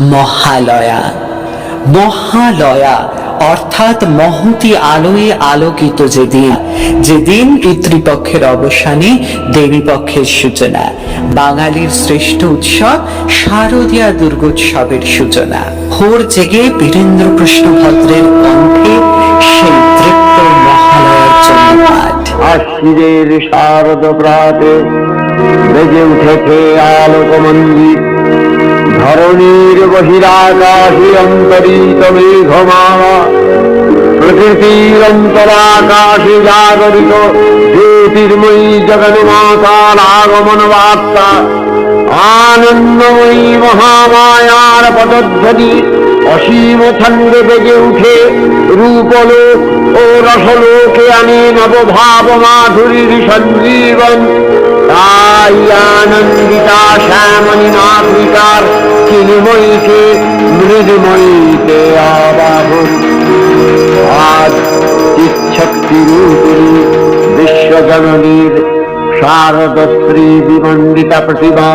মহালয়া। মহালয়া অর্থাৎ মহতি আলোয় আলোকিত যেদিন যেদিন পিতৃপক্ষের অবসানে দেবীপক্ষের সূচনা, বাঙালির শ্রেষ্ঠ উৎসব শারদীয়া দুর্গোৎসবের সূচনা। ভোর জেগে বীরেন্দ্র কৃষ্ণ ভদ্রের কণ্ঠে সেই তৃপ্ত মহালয়ার জন্য পাঠ আশ্বিরের শারদ প্রাতে বেজে উঠেছে ধরণীর বহিরাকাশে অন্তরিত মেঘমালা, প্রকৃতির অন্তরাকাশে জাগরিত জ্যোতির্ময়ী জগন্মাতার আগমন বার্তা, আনন্দময়ী মহামায়ার পদধ্বনি, অসীম ছন্দে বেজে উঠে রূপলোক ও রসলোকে আনে নবভাব মাধুরীর সঞ্জীবন। তাই আনন্দিতা শ্যামণী মাতৃকার চিন্ময়ীকে মৃদময়ীতে আবাহন। আজ ইচ্ছক্তি রূপিণী বিশ্বজননীর শারদ শ্রী বিমণ্ডিতা প্রতিভা,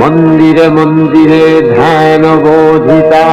মন্দিরে মন্দিরে ধ্যান বোধিতা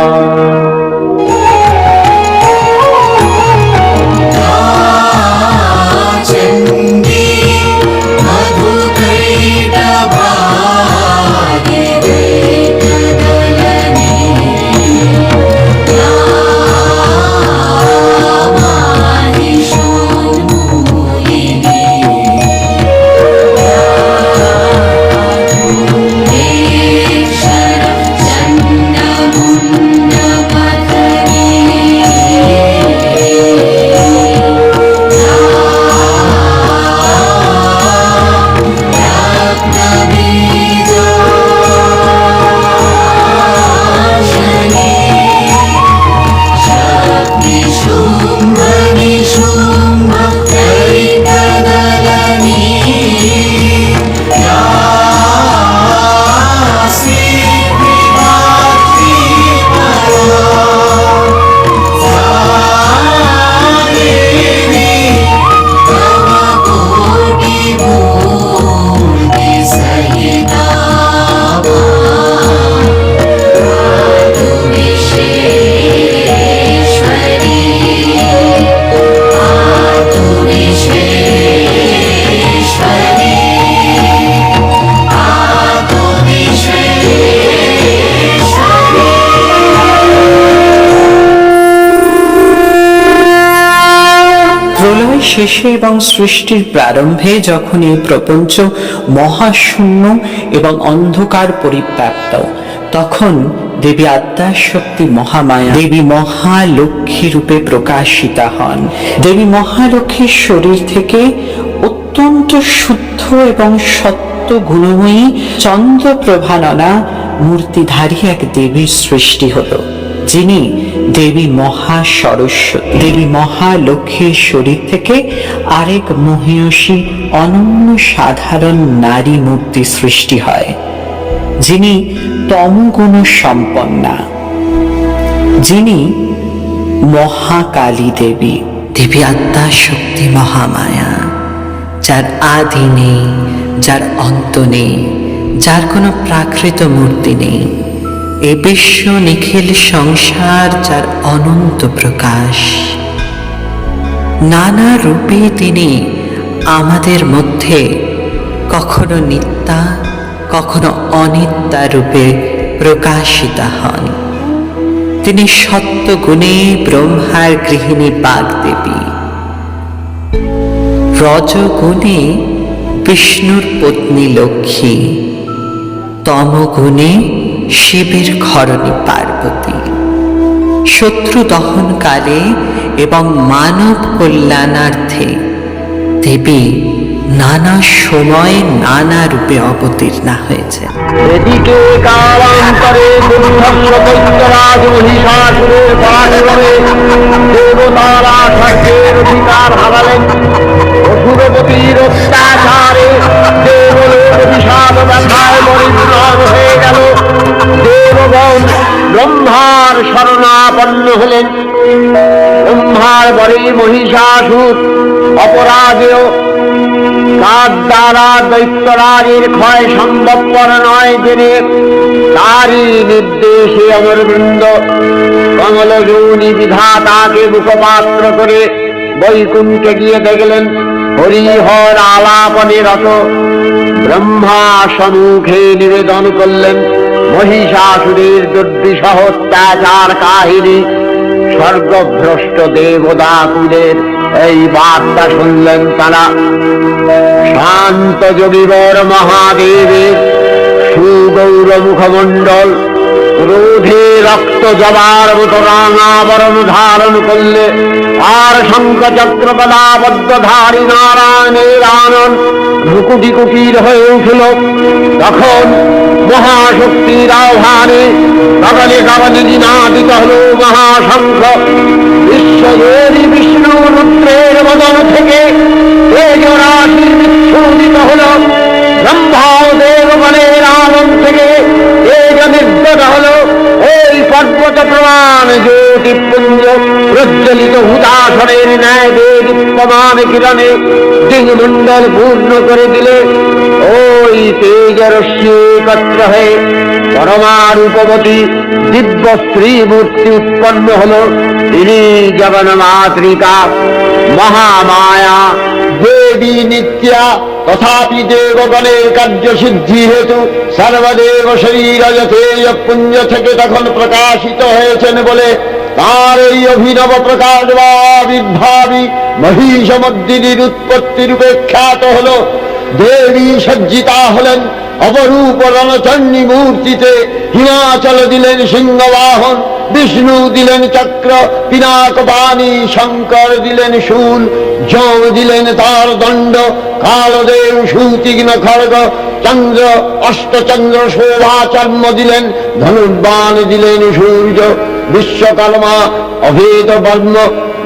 প্রলয় শেষে এবং সৃষ্টির প্রারম্ভে যখন এই প্রপঞ্চ মহাশূন্য এবং অন্ধকার পরিব্যাপ্ত, তখন দেবী আত্মার শক্তি মহামায়া, দেবী মহালক্ষ্মী রূপে প্রকাশিতা হন। দেবী মহালক্ষ্মীর শরীর থেকে অত্যন্ত শুদ্ধ এবং সত্য গুণময়ী চন্দ্রপ্রভাননা মূর্তিধারী এক দেবীর সৃষ্টি হলো। যিনি দেবী মহা সরস্বতী, দেবী মহালক্ষ্মীর শরীর থেকে আরেক মহিয়সী অনন্য সাধারণ নারী মূর্তি সৃষ্টি হয়, যিনি তমগুণ সম্পন্না। যিনি মহাকালী দেবী। দেবী আত্মা শক্তি মহামায়া, যার আদি নেই, যার অন্ত নেই, যার কোনো প্রাকৃত মূর্তি নেই। এ বিশ্ব নিখিল সংসার যার অনন্ত প্রকাশ। নানা রূপে তিনি আমাদের মধ্যে কখনো নিত্যা, কখনো অনিত্যা রূপে প্রকাশিতা হন। তিনি সত্য গুণে ব্রহ্মার গৃহিণী বাগদেবী। রজগুণে বিষ্ণুর পত্নী লক্ষ্মী। তমগুণে শিবের খরণী পার্বতী। শত্রু দহনকালে এবং মানব কল্যাণার্থে দেবী নানা সময়ে নানা রূপে অবতীর্ণা হয়েছে। অত্যাচারে দেবলোক বিষাদ হয়ে গেল। দেবগণ ব্রহ্মার শরণাপন্ন হলেন। ব্রহ্মার বরে মহিষাসুর অপরাজেয়। কার দ্বারা দৈত্যরাজের ক্ষয় সম্ভবপর নয় জেনে তারই নির্দেশে অমরবৃন্দ কমলজৌনি বিধাতাকে মুখপাত্র করে বৈকুণ্ঠে গিয়ে দেখলেন, হরিহর আলাপনে রত। ব্রহ্মা সম্মুখে নিবেদন করলেন মহিষাসুরের দুর্বিষহ অত্যাচার কাহিনী, স্বর্গভ্রষ্ট দেবদা কুলের এই বার্তা শুনলেন তারা। শান্ত যোগীবর মহাদেবের সুগৌর মুখমণ্ডল ক্রোধে রক্ত জবার মতো রাঙাবরণ ধারণ করলে আর শঙ্খ চক্র গদাবদ্ধ ধারী নারায়ণের আনন্দ ভুকুটি কুটির হয়ে উঠল। তখন মহাশক্তির আহ্বানে গগনে গগনে দিনাদিত হল মহাশঙ্খ। বিশ্বজোরি বিষ্ণু রুদ্রের বদন থেকে তেজরাশি বিচ্ছুরিত হল। ব্রহ্মা দেবগণের আনন্দ থেকে তেজ নির্গত হল। ওই পর্বত প্রমাণ জ্যোতিপুঞ্জ প্রজ্বলিত হুদাসনের ন্যায় কিরণে দিগমণ্ডল পূর্ণ করে দিলে ওই তেজরশ্মি একত্র হয়ে পরমারূপবতী দিব্য স্ত্রী মূর্তি উৎপন্ন হল। তিনি জগন মাতৃকা, মহামায়া, দেবী নিত্যা। তথাপি দেবগণের কার্য সিদ্ধি হেতু সর্বদেব শরীর যথেয় পুঞ্জ থেকে তখন প্রকাশিত হয়েছেন বলে তার এই অভিনব প্রকাশ বা আবির্ভাবী মহিষমদ্দিনীর উৎপত্তি রূপে খ্যাত হল। দেবী সজ্জিতা হলেন অপরূপ রণচণ্ডী মূর্তিতে হিমাচল দিলেন সিংহবাহন, বিষ্ণু দিলেন চক্র, পিনাক বাণী, শঙ্কর দিলেন শূল, যম দিলেন তার দণ্ড, কালদেব সুতীক্ষ্ণ খড়গ, চন্দ্র, অষ্টচন্দ্র শোভা চর্ম দিলেন, ধনুর্বাণ দিলেন সূর্য। বিশ্বকর্মা অভেদ বর্ণ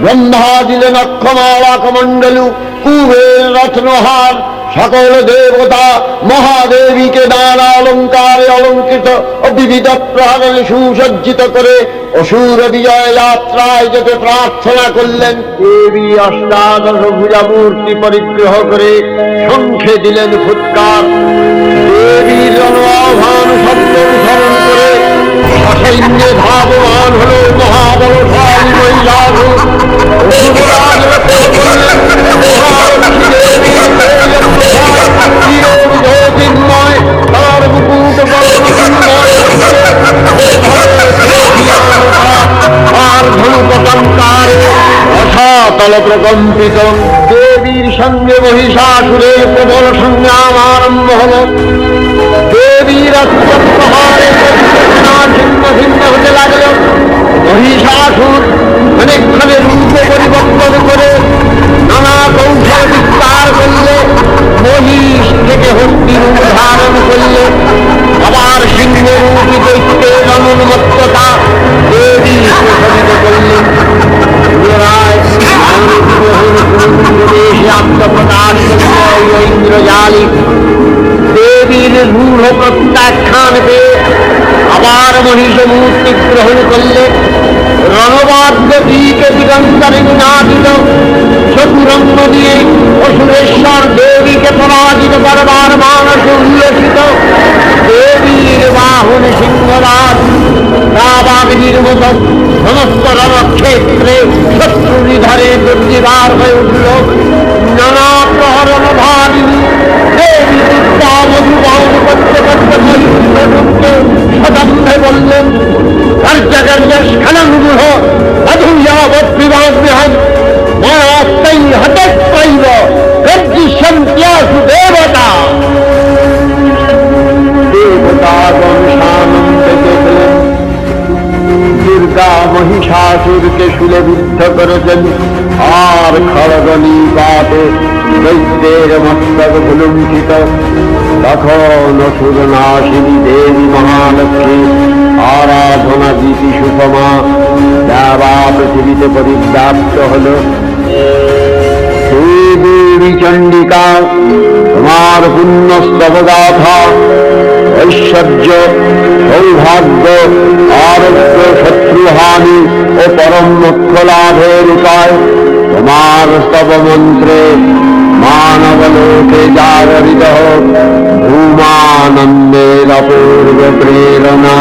ব্রহ্মা দিলেন অক্ষমালা কমণ্ডলু কুবের রত্নহার, সকল দেবতা মহাদেবীকে নানা অলঙ্কারে অলঙ্কৃত ও বিবিধ প্রাণে সুসজ্জিত করে অসুর বিজয় যাত্রায় যেতে প্রার্থনা করলেন। দেবী অষ্টাদশ ভুজা মূর্তি পরিগ্রহ করে সংখ্যে দিলেন ফুৎকার। দেবীর জন্মাহ্বান শব্দ অনুসরণ করে অসাতল প্রকম্পিত দেবীর সঙ্গে মহিষাসুরের প্রবল সংগ্রাম আরম্ভ হল। দেবীর ছিন্ন ভিন্ন হতে লাগল। মহিষাসুর অনেকখানে রূপ পরিবর্তন করে নানা কৌশল বিস্তার করলে। মহিষ মূর্তি গ্রহণ করলে রণবাদ্য দিকে দিগন্তরে নাদিত চতুরঙ্গ দিয়ে অসুরেশ্বর দেবীকে সমস্ত রণক্ষেত্রে শত্রু নিধারে দুর্জিবার হয়ে উঠল তখন অসুর নাশিনী দেবী মহালক্ষ্মী, আরাধনা দিতি সুষমা, দেবা পৃথিবীতে পরিব্যাপ্ত হল। দেবী চণ্ডিকা, তোমার পুণ্যস্তব গাথা ঐশ্বর্য, সৌভাগ্য, আরোগ্য, শত্রুহানি ও পরম মোক্ষ লাভের উপায়। তোমার স্তব মন্ত্রে মানবলোকে জাগরিত ভূমানন্দের परमानन्दे पूर्वप्रेरणा